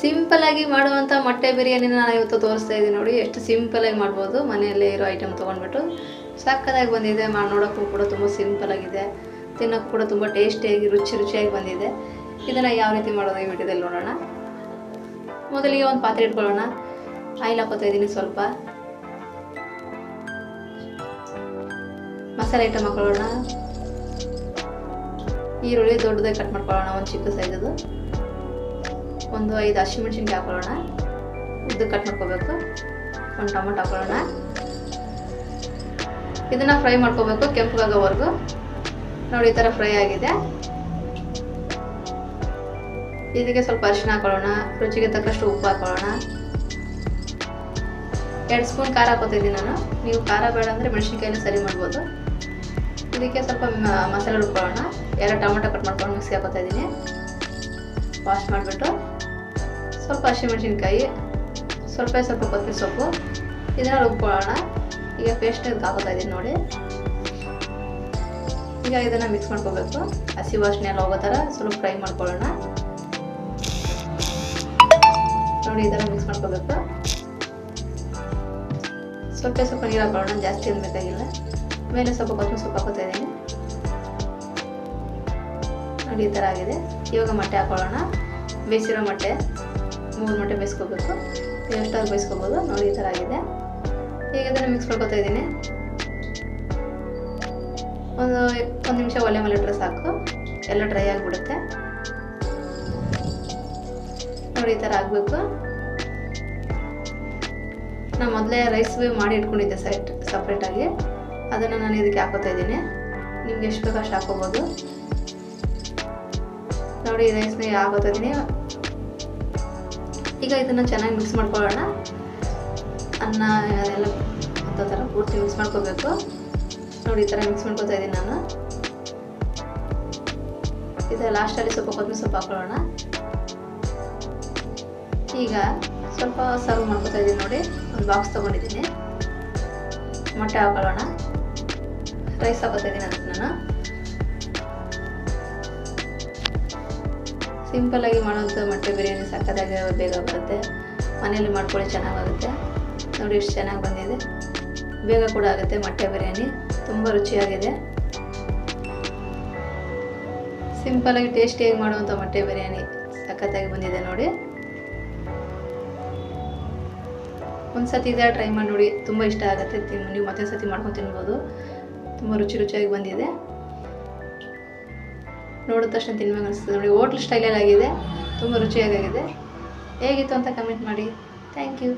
ಸಿಂಪಲಾಗಿ ಮಾಡುವಂಥ ಮೊಟ್ಟೆ ಬಿರಿಯಾನಿನ ನಾನು ಇವತ್ತು ತೋರಿಸ್ತಾ ಇದ್ದೀನಿ ನೋಡಿ, ಎಷ್ಟು ಸಿಂಪಲಾಗಿ ಮಾಡ್ಬೋದು. ಮನೆಯಲ್ಲೇ ಇರೋ ಐಟಮ್ ತೊಗೊಂಡ್ಬಿಟ್ಟು ಸಕ್ಕತ್ತಾಗಿ ಬಂದಿದೆ. ಮಾಡಿ ನೋಡೋಕ್ಕೂ ಕೂಡ ತುಂಬ ಸಿಂಪಲಾಗಿದೆ ತಿನ್ನೋಕ್ಕೂ ಕೂಡ ತುಂಬ ಟೇಸ್ಟಿಯಾಗಿ ರುಚಿ ರುಚಿಯಾಗಿ ಬಂದಿದೆ. ಇದನ್ನು ಯಾವ ರೀತಿ ಮಾಡೋದು ಈ ವಿಡಿಯೋದಲ್ಲಿ ನೋಡೋಣ. ಮೊದಲಿಗೆ ಒಂದು ಪಾತ್ರೆ ಇಟ್ಕೊಳ್ಳೋಣ. ಆಯಿಲ್ ಹಾಕೋತಾ ಇದ್ದೀನಿ ಸ್ವಲ್ಪ. ಮಸಾಲೆ ಐಟಮ್ ಹಾಕೊಳ್ಳೋಣ. ಈರುಳ್ಳಿ ದೊಡ್ಡದಾಗಿ ಕಟ್ ಮಾಡ್ಕೊಳ್ಳೋಣ, ಒಂದು ಚಿಕ್ಕ ಸೈಜದು ಒಂದು ಐದು ಹಸಿಮೆಣ್ಸಿನ್ಕಾಯಿ ಹಾಕೊಳ್ಳೋಣ. ಇದು ಕಟ್ ಮಾಡ್ಕೋಬೇಕು. ಒಂದು ಟೊಮೊಟೊ ಹಾಕೊಳ್ಳೋಣ. ಇದನ್ನು ಫ್ರೈ ಮಾಡ್ಕೋಬೇಕು ಕೆಂಪಗಾಗೋವರೆಗೂ. ನೋಡಿ, ಈ ಥರ ಫ್ರೈ ಆಗಿದೆ. ಇದಕ್ಕೆ ಸ್ವಲ್ಪ ಅರಿಶಿನ ಹಾಕೊಳ್ಳೋಣ. ರುಚಿಗೆ ತಕ್ಕಷ್ಟು ಉಪ್ಪು ಹಾಕೊಳ್ಳೋಣ. ಎರಡು ಸ್ಪೂನ್ ಖಾರ ಹಾಕೋತಿದ್ದೀನಿ ನಾನು. ನೀವು ಖಾರ ಬೇಡ ಅಂದರೆ ಮೆಣಸಿನ್ಕಾಯಿನ ಸರಿ ಮಾಡ್ಬೋದು. ಇದಕ್ಕೆ ಸ್ವಲ್ಪ ಮಸಾಲೆ ರುಬ್ಕೊಳ್ಳೋಣ ಎರಡು ಟೊಮೊಟೊ ಕಟ್ ಮಾಡ್ಕೊಂಡು ಮಿಕ್ಸಿ ಹಾಕೋತಾ ಇದ್ದೀನಿ. ವಾಶ್ ಮಾಡಿಬಿಟ್ಟು. ಸ್ವಲ್ಪ ಹಸಿಮೆಣಸಿನ್ಕಾಯಿ, ಸ್ವಲ್ಪ ಸ್ವಲ್ಪ ಕೊತ್ತಂಬರಿ ಸೊಪ್ಪು ಇದನ್ನ ರುಬ್ಕೊಳ್ಳೋಣ ಈಗ ಪೇಸ್ಟ್ ಹಾಕೋತಾ ಇದ್ದೀನಿ ನೋಡಿ. ಈಗ ಇದನ್ನು ಮಿಕ್ಸ್ ಮಾಡ್ಕೋಬೇಕು. ಹಸಿ ವಾಸನೆ ಎಲ್ಲ ಹೋಗೋ ಥರ ಸ್ವಲ್ಪ ಫ್ರೈ ಮಾಡ್ಕೊಳ್ಳೋಣ. ನೋಡಿ ಇದನ್ನು ಮಿಕ್ಸ್ ಮಾಡ್ಕೋಬೇಕು. ಸ್ವಲ್ಪ ಸ್ವಲ್ಪ ನೀರು ಹಾಕೊಳ್ಳೋಣ ಜಾಸ್ತಿ ಏನು ಬೇಕಾಗಿಲ್ಲ. ಮೇಲೆ ಸ್ವಲ್ಪ ಕೊತ್ತಂಬರಿ ಸೊಪ್ಪು ಹಾಕೋತಾ ಇದ್ದೀನಿ. ನೋಡಿ ಈ ಥರ ಆಗಿದೆ. ಇವಾಗ ಮೊಟ್ಟೆ ಹಾಕೊಳ್ಳೋಣ. ಬೇಯಿಸಿರೋ ಮೊಟ್ಟೆ. ಮೂರು ಮೊಟ್ಟೆ ಬೇಯಿಸ್ಕೋಬೇಕು. ಎಷ್ಟಾಗಿ ಬೇಯಿಸ್ಕೋಬೋದು. ನೋಡಿ, ಈ ಥರ ಆಗಿದೆ. ಈಗ ಅದನ್ನು ಮಿಕ್ಸ್ ಮಾಡ್ಕೊತಾ ಇದ್ದೀನಿ. ಒಂದು ಒಂದು ನಿಮಿಷ ಒಲೆ ಮೇಲೆ ಇಟ್ಟರೆ ಸಾಕು. ಎಲ್ಲ ಡ್ರೈ ಆಗಿಬಿಡುತ್ತೆ. ನೋಡಿ, ಈ ಥರ ಆಗಬೇಕು. ನಾನು ಮೊದಲೇ ರೈಸ್ ಮಾಡಿ ಇಟ್ಕೊಂಡಿದ್ದೆ ಸೈಟ್ ಸಪ್ರೇಟಾಗಿ ಅದನ್ನು ನಾನು ಇದಕ್ಕೆ ಹಾಕೋತಾ ಇದ್ದೀನಿ. ನಿಮ್ಗೆ ಎಷ್ಟು ಬೇಕು ಅಷ್ಟು ಹಾಕೋಬೋದು. ನೋಡಿ ರೈಸ್ನ ಹಾಕೋತಾ ಇದ್ದೀನಿ. ಈಗ ಇದನ್ನು ಚೆನ್ನಾಗಿ ಮಿಕ್ಸ್ ಮಾಡ್ಕೊಳ್ಳೋಣ. ಅನ್ನ, ಅದೆಲ್ಲ ಹತ್ತೋ ಥರ ಪೂರ್ತಿ ಮಿಕ್ಸ್ ಮಾಡ್ಕೋಬೇಕು. ನೋಡಿ, ಈ ಥರ ಮಿಕ್ಸ್ ಮಾಡ್ಕೋತಾ ಇದ್ದೀನಿ ನಾನು. ಇದು ಲಾಸ್ಟಲ್ಲಿ ಸ್ವಲ್ಪ ಕೊತ್ತಂಬರಿ ಸೊಪ್ಪು ಹಾಕೊಳ್ಳೋಣ. ಈಗ ಸ್ವಲ್ಪ ಸರ್ವ್ ಮಾಡ್ಕೋತಾ ಇದ್ದೀನಿ ನೋಡಿ. ಒಂದು ಬಾಕ್ಸ್ ತೊಗೊಂಡಿದ್ದೀನಿ. ಮೊಟ್ಟೆ ಹಾಕೊಳ್ಳೋಣ. ರೈಸ್ ಹಾಕೋತಾ ಇದ್ದೀನಿ ಅದಕ್ಕೆ ನಾನು. ಸಿಂಪಲ್ಲಾಗಿ ಮಾಡೋಂಥ ಮೊಟ್ಟೆ ಬಿರಿಯಾನಿ ಸಕ್ಕತ್ತಾಗಿ ಬೇಗ ಬರುತ್ತೆ. ಮನೇಲಿ ಮಾಡ್ಕೊಳ್ಳಿ, ಚೆನ್ನಾಗಾಗುತ್ತೆ. ನೋಡಿ ಎಷ್ಟು ಚೆನ್ನಾಗಿ ಬಂದಿದೆ. ಬೇಗ ಕೂಡ ಆಗುತ್ತೆ ಮೊಟ್ಟೆ ಬಿರಿಯಾನಿ. ತುಂಬ ರುಚಿಯಾಗಿದೆ. ಸಿಂಪಲಾಗಿ ಟೇಸ್ಟಿಯಾಗಿ ಮಾಡುವಂಥ ಮೊಟ್ಟೆ ಬಿರಿಯಾನಿ ಸಖತ್ತಾಗಿ ಬಂದಿದೆ ನೋಡಿ. ಒಂದು ಸತಿ ಇದೆ ಟ್ರೈ ಮಾಡಿ ನೋಡಿ. ತುಂಬ ಇಷ್ಟ ಆಗುತ್ತೆ. ತಿನ್ ನೀವು ಮತ್ತೆ ಸತಿ ಮಾಡ್ಕೊಂಡು ತಿನ್ಬೋದು. ತುಂಬ ರುಚಿ ರುಚಿಯಾಗಿ ಬಂದಿದೆ. ನೋಡಿದ ತಕ್ಷಣ ತಿನ್ಬೇಕು ಅನಿಸ್ತದೆ ನೋಡಿ, ಹೋಟ್ಲ್ ಸ್ಟೈಲಲ್ಲಿ ಆಗಿದೆ. ತುಂಬ ರುಚಿಯಾಗಿದೆ ಹೇಗಿತ್ತು ಅಂತ ಕಮೆಂಟ್ ಮಾಡಿ. Thank you